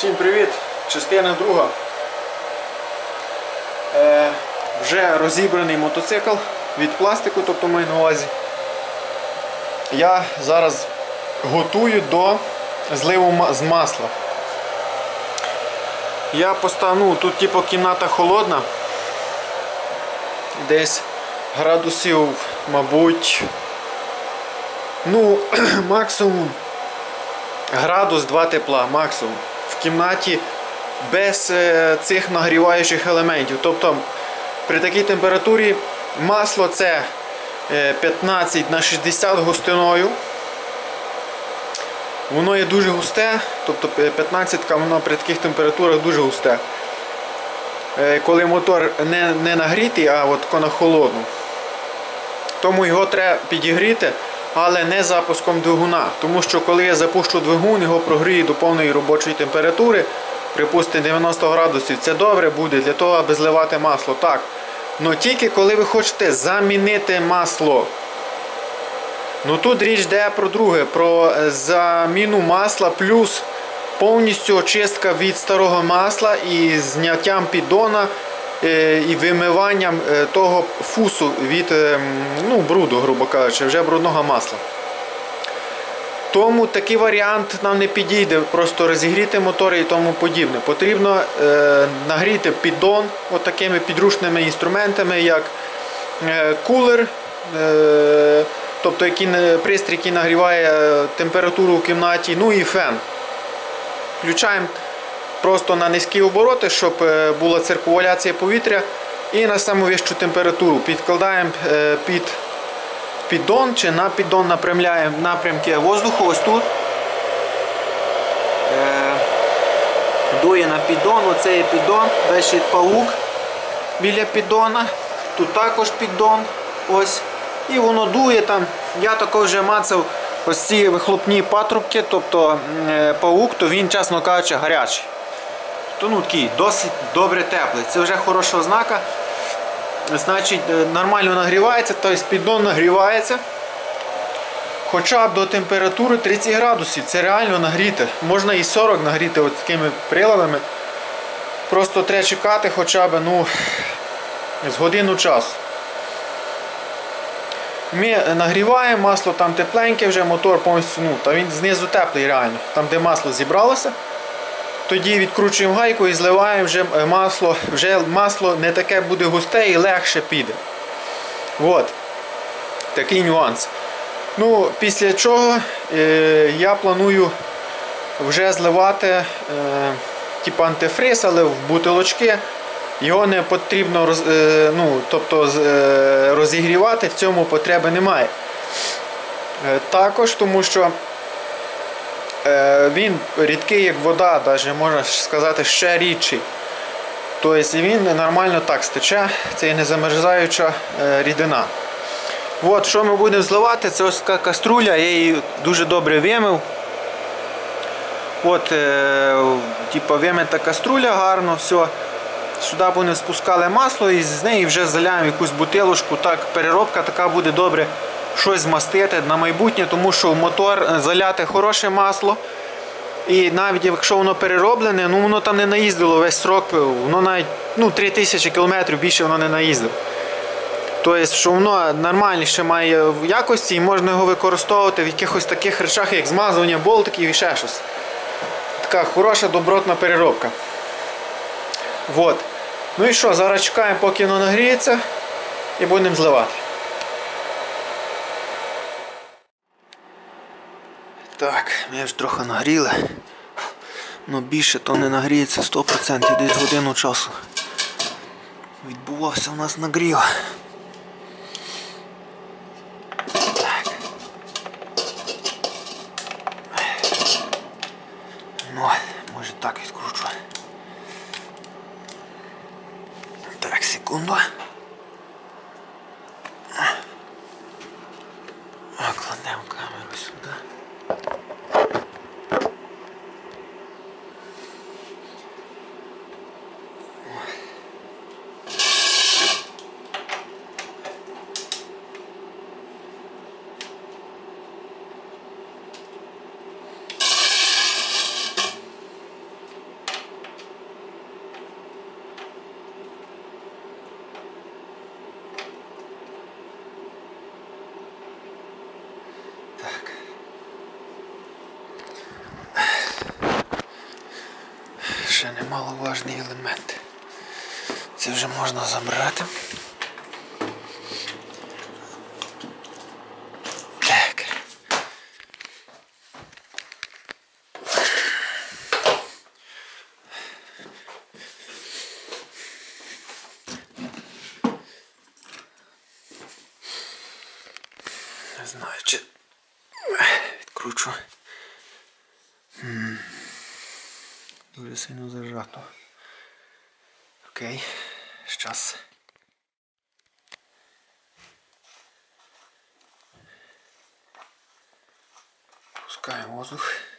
Всім привіт! Частина друга. Е, вже розібраний мотоцикл від пластику, тобто маю на увазі. Я зараз готую до зливу з масла. Я поставив, тут типу кімната холодна. Десь градусів, мабуть, ну, максимум градус 2 тепла, максимум. Кімнаті без е, цих нагріваючих елементів. Тобто при такій температурі масло це е, 15 на 60 густиною. Воно є дуже густе, тобто 15 воно при таких температурах дуже густе. Е, Коли мотор не, не нагрітий, а от на холодну. Тому його треба підігріти, але не запуском двигуна. Тому що коли я запущу двигун, його прогрію до повної робочої температури, припустимо 90 градусів, це добре буде для того, аби зливати масло. Так. Но тільки коли ви хочете замінити масло. Ну тут річ йде про друге, про е, заміну масла плюс повністю очистка від старого масла і зняттям піддона і вимиванням е, того фусу від е, ну, бруду, грубо кажучи, вже брудного масла. Тому такий варіант нам не підійде, просто розігріти мотори і тому подібне. Потрібно е, нагріти піддон такими підручними інструментами, як е, кулер, е, тобто який, пристрій, який нагріває е, температуру в кімнаті, ну і фен. Включаємо просто на низькі обороти, щоб е, була циркуляція повітря і на саму вищу температуру. Підкладаємо е, під піддон чи на піддон напрямляємо напрямки воздуху ось тут. Е, Дує на піддон, оце є піддон, далі паук біля піддона, тут також піддон. Ось. І воно дує там. Я також вже мацав ось ці вихлопні патрубки, тобто паук, то він, чесно кажучи, гарячий. То ну такий досить добре теплий. Це вже хороша ознака. Значить, е, нормально нагрівається, тобто піддон нагрівається. Хоча б до температури 30 градусів. Це реально нагріти. Можна і 40 нагріти от такими приладами. Просто треба чекати хоча б ну, з годину часу. Ми нагріваємо, масло там тепленьке вже, мотор повністю, ну, та він знизу теплий реально. Там де масло зібралося. Тоді відкручуємо гайку і зливаємо вже е, масло. Вже масло не таке буде густе і легше піде. От. Такий нюанс. Ну, Після чого е, я планую вже зливати е, типу антифриз, але в бутилочки. Його не потрібно роз, е, ну, тобто, е, розігрівати, в цьому потреби немає. Е, також тому що він рідкий, як вода, навіть можна сказати, ще рідший. Тобто він нормально так стече, це і незамерзаюча е, рідина. От, що ми будемо зливати, це ось така каструля, я її дуже добре вимив. От, е, типу, вимита каструля гарно, все. Сюди будемо спускали масло і з неї вже заляємо якусь бутилочку. Так, переробка така буде добре щось змастити на майбутнє, тому що в мотор е, заляти хороше масло. І навіть якщо воно перероблене, ну воно там не наїздило весь срок, воно навіть ну, 3000 км більше воно не наїздило. Тобто, що воно нормальніше має в якості і можна його використовувати в якихось таких речах, як змазування болтиків і ще щось. Така хороша добротна переробка. Вот. Ну і що, зараз чекаємо, поки воно нагріється і будемо зливати. Так, ми ж трохи нагріли. Ну більше то не нагріється 100%, десь годину часу. Відбувався у нас нагрів. Так. Ну, може так відкручу. Так, секунду. Кладемо камеру сюди. Немаловажний елемент. Це вже можна забрати. Так. Не знаю, чи відкручу. М. Дуже зажато. Окей, щас. Пускаємо воздух.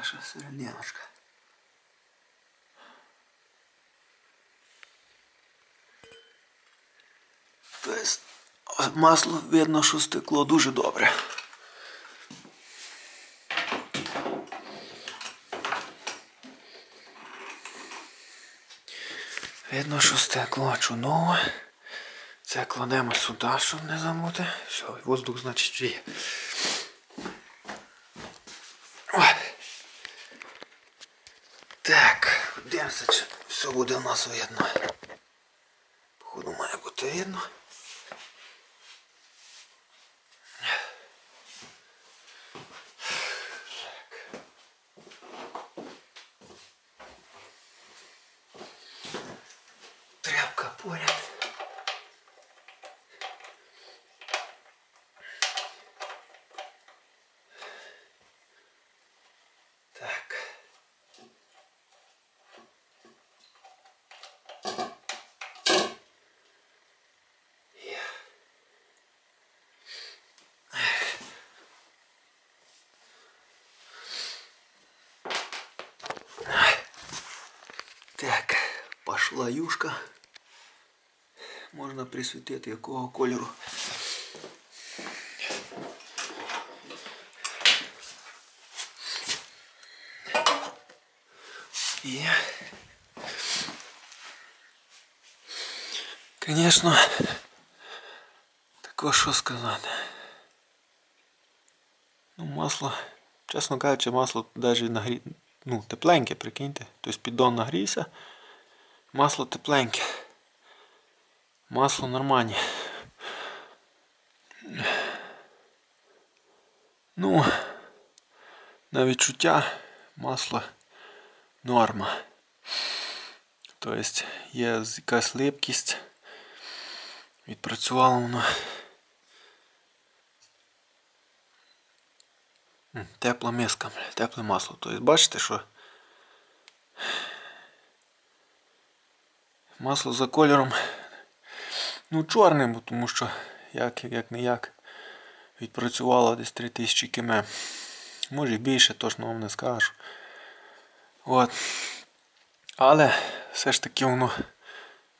Наша серединочка. Тобто масло видно, що стекло дуже добре. Видно, що стекло чудове. Це кладемо сюди, щоб не замути. Все, воздух, значить, є. Ой. Так, дивимося, чи все буде у нас видно. Походу має бути видно. Тряпка поряд. Так. Є. Так, юшка. Можна присвітити якого кольору. Є. Звісно, також що сказати. Ну, масло, чесно кажучи, масло навіть нагрі... ну, тепленьке, прикиньте. Тобто піддон нагрівся. Масло тепленьке. Масло нормальне. Ну, на відчуття масло норма. Тобто є якась липкість. Відпрацювало воно. Тепла миска, тепле масло. Тобто бачите, що масло за кольором ну чорним, тому що як, як не як відпрацювало десь 3000 км. Може більше, точно вам не скажу. От. Але все ж таки воно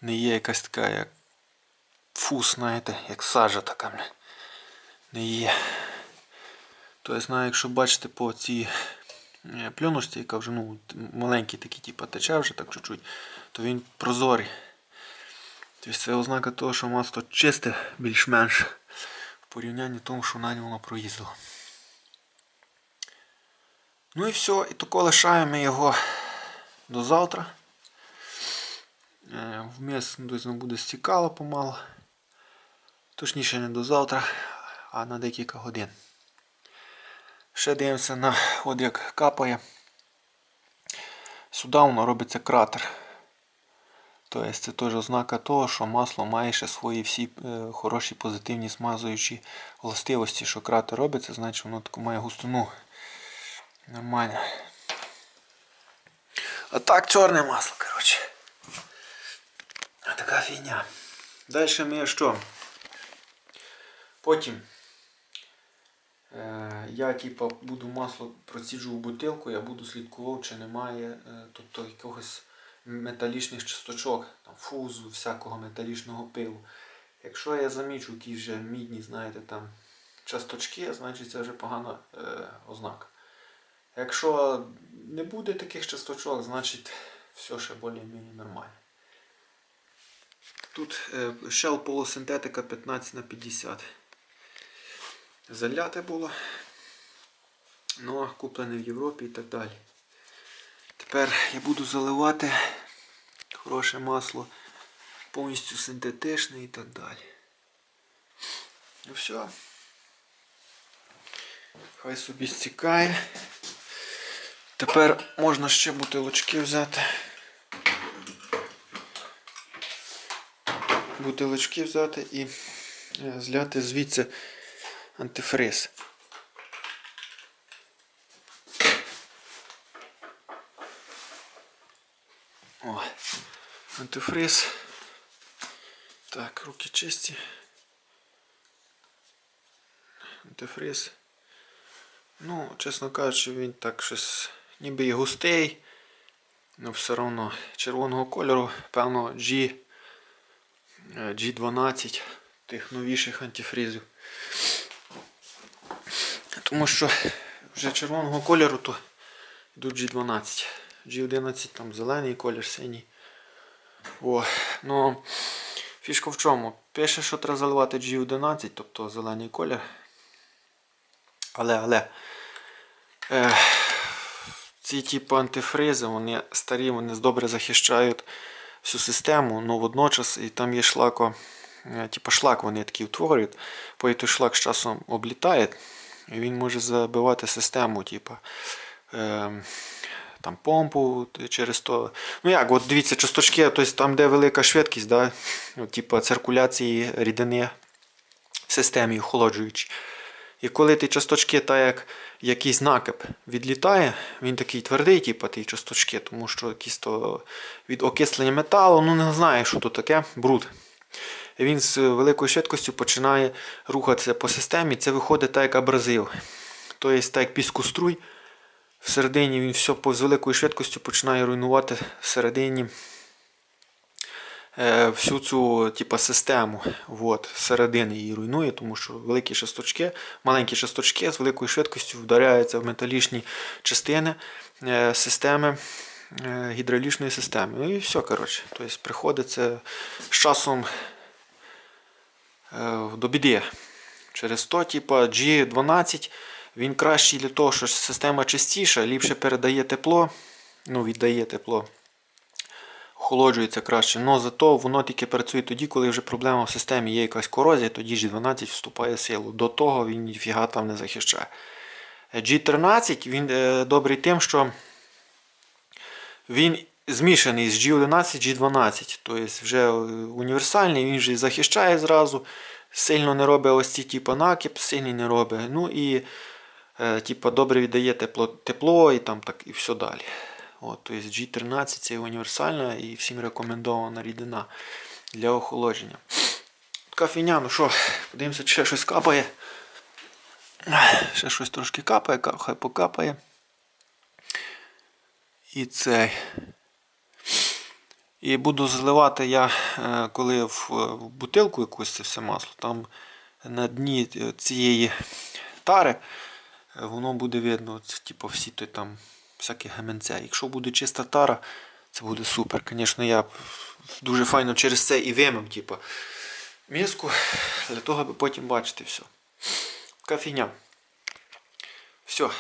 не є якась така, як фу, знаєте, як сажа така. Не є. Тобто, якщо бачите по цій пленочці, яка вже ну, маленький такий, типу, тече вже так чуть-чуть, то він прозорий. Тобто це ознака того, що масло чисте більш-менш в порівнянні з тому, що на ньому воно проїздило. Ну і все, і тако лишаємо його до завтра. Е, Вміс воно буде стікало помало. Точніше не до завтра, а на декілька годин. Ще дивимося на от як капає. Сюди воно робиться кратер. Тобто це теж ознака того, що масло має ще свої всі е, хороші позитивні смазуючі властивості, що кратер робиться, значить воно таку має густину. Нормально. А так чорне масло, коротше. А така фігня. Далі ми що? Потім я типа, буду масло проціджу в бутилку, я буду слідкував, чи немає е, тобто, якогось металічних часточок, там, фузу, всякого металічного пилу. Якщо я замічу якісь вже мідні, знаєте, там часточки, значить це вже погана е, ознака. Якщо не буде таких часточок, значить все ще більш-менш нормально. Тут е, Shell полусинтетика 15 на 50 Заляте було. Ну, куплене в Європі і так далі. Тепер я буду заливати хороше масло, повністю синтетичне і так далі. Ну все. Хай собі стікає. Тепер можна ще бутилочки взяти. Бутилочки взяти і е, зляти звідси антифриз. О, антифриз. Так, руки чисті. Антифриз. Ну, чесно кажучи, він так щось ніби і густий, але все одно червоного кольору, певно, G, е, G12 тих новіших антифризів. Тому що вже червоного кольору то йдуть G12. G11 там зелений колір, синій. О, ну, Фішка в чому? Пише, що треба заливати G11, тобто зелений колір. Але, але е, ці типу антифризи, вони старі, вони добре захищають всю систему, ну водночас і там є шлако, е, типу шлак вони такі утворюють, той шлак з часом облітає, і він може забивати систему, типу, е, там помпу через то. Ну як, от дивіться, часточки, тобто там, де велика швидкість, да, типу циркуляції рідини в системі охолоджуючи. І коли ті часточки, так як якийсь накип відлітає, він такий твердий, типу, ті часточки, тому що якісь то від окислення металу, ну не знаю, що то таке, бруд. І він з великою швидкістю починає рухатися по системі, це виходить так, як абразив. Тобто, так як піскоструй, всередині він все з великою швидкістю починає руйнувати всередині Е, всю цю типу, систему от, середини її руйнує, тому що великі часточки, маленькі часточки з великою швидкістю вдаряються в металічні частини е, системи. Е, гідравлічної системи. Ну і все, коротше. Тобто приходиться з часом до біди. Через то, типу, G12 він кращий для того, що система чистіша, ліпше передає тепло, ну, віддає тепло охолоджується краще. але зато воно тільки працює тоді, коли вже проблема в системі є якась корозія, тоді G12 вступає в силу. До того він ніфіга там не захищає. G13 він е, добрий тим, що він змішаний з G11 G12. Тобто вже універсальний, він вже захищає зразу, сильно не робить ось ці типу, накип, сильний не робить. Ну і типу, добре віддає тепло тепло і там так і все далі. От, тобто G13 це універсальна і всім рекомендована рідина для охолодження. Така фіня, ну що, подивимося, чи ще щось капає. Ще щось трошки капає, хай покапає. І цей. І буду заливати я, е, коли в бутилку якусь це все масло, там на дні цієї тари е, воно буде видно, типу всі той там всякі гаманця. Якщо буде чиста тара, це буде супер. Звісно, я дуже файно через це і вимив типу, міску, для того, аби потім бачити все. Така фігня. Все.